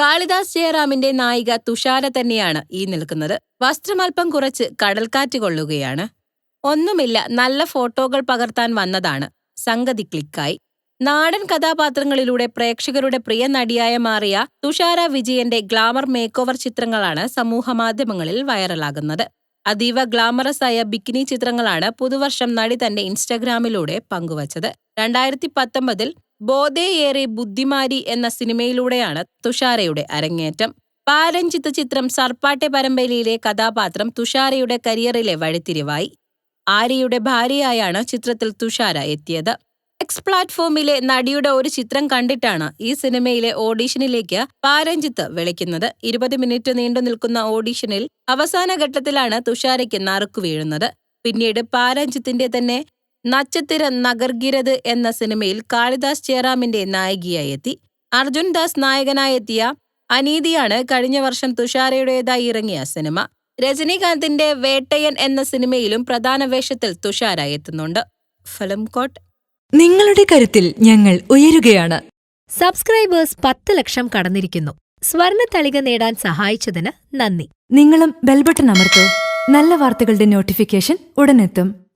കാളിദാസ് ജയറാമിന്റെ നായിക തുഷാര തന്നെയാണ് ഈ നിൽക്കുന്നത്. വസ്ത്രമൽപ്പം കുറച്ച് കടൽക്കാറ്റ് കൊള്ളുകയാണ്. ഒന്നുമില്ല നല്ല ഫോട്ടോകൾ പകർത്താൻ വന്നതാണ്. സംഗതി ക്ലിക്കായി. നാടൻ കഥാപാത്രങ്ങളിലൂടെ പ്രേക്ഷകരുടെ പ്രിയ നടിയായ മാറിയ തുഷാര വിജയന്റെ ഗ്ലാമർ മേക്കോവർ ചിത്രങ്ങളാണ് സമൂഹമാധ്യമങ്ങളിൽ വൈറലാകുന്നത്. അതീവ ഗ്ലാമറസ് ആയ ബിക്കിനി ചിത്രങ്ങളാണ് പുതുവർഷം നടി തന്റെ ഇൻസ്റ്റഗ്രാമിലൂടെ പങ്കുവച്ചത്. രണ്ടായിരത്തി പത്തൊമ്പതിൽ ബോധേയേറെ ബുദ്ധിമാരി എന്ന സിനിമയിലൂടെയാണ് തുഷാരയുടെ അരങ്ങേറ്റം. പാരഞ്ചിത്ത് ചിത്രം സർപ്പാട്ടെ പരമ്പരയിലെ കഥാപാത്രം തുഷാരയുടെ കരിയറിലെ വഴിത്തിരിവായി. ആര്യയുടെ ഭാര്യയായാണ് ചിത്രത്തിൽ തുഷാര എത്തിയത്. എക്സ് പ്ലാറ്റ്ഫോമിലെ നടിയുടെ ഒരു ചിത്രം കണ്ടിട്ടാണ് ഈ സിനിമയിലെ ഓഡീഷനിലേക്ക് പാരഞ്ചിത്ത് വിളിക്കുന്നത്. ഇരുപത് മിനിറ്റ് നീണ്ടു നിൽക്കുന്ന ഓഡീഷനിൽ അവസാന ഘട്ടത്തിലാണ് തുഷാരയ്ക്ക് നറുക്കു വീഴുന്നത്. പിന്നീട് പാരഞ്ചിത്തിന്റെ തന്നെ നച്ചത്തിര നഗർഗിരത് എന്ന സിനിമയിൽ കാളിദാസ് ജയറാമിന്റെ നായികയായി എത്തി അർജുൻ ദാസ് നായകനായെത്തിയ അനീതിയാണ് കഴിഞ്ഞ വർഷം തുഷാരയുടേതായി ഇറങ്ങിയ സിനിമ. രജനീകാന്തിന്റെ വേട്ടയൻ എന്ന സിനിമയിലും പ്രധാന വേഷത്തിൽ തുഷാര എത്തുന്നുണ്ട്. ഫിലിം കോട്ട്. നിങ്ങളുടെ കരുത്തിൽ ഞങ്ങൾ ഉയരുകയാണ്. സബ്സ്ക്രൈബേഴ്സ് പത്ത് ലക്ഷം കടന്നിരിക്കുന്നു. സ്വർണ തളിക നേടാൻ സഹായിച്ചതിന് നന്ദി. നിങ്ങളും ബെൽബട്ടൺ അമർത്തോ. നല്ല വാർത്തകളുടെ നോട്ടിഫിക്കേഷൻ ഉടനെത്തും.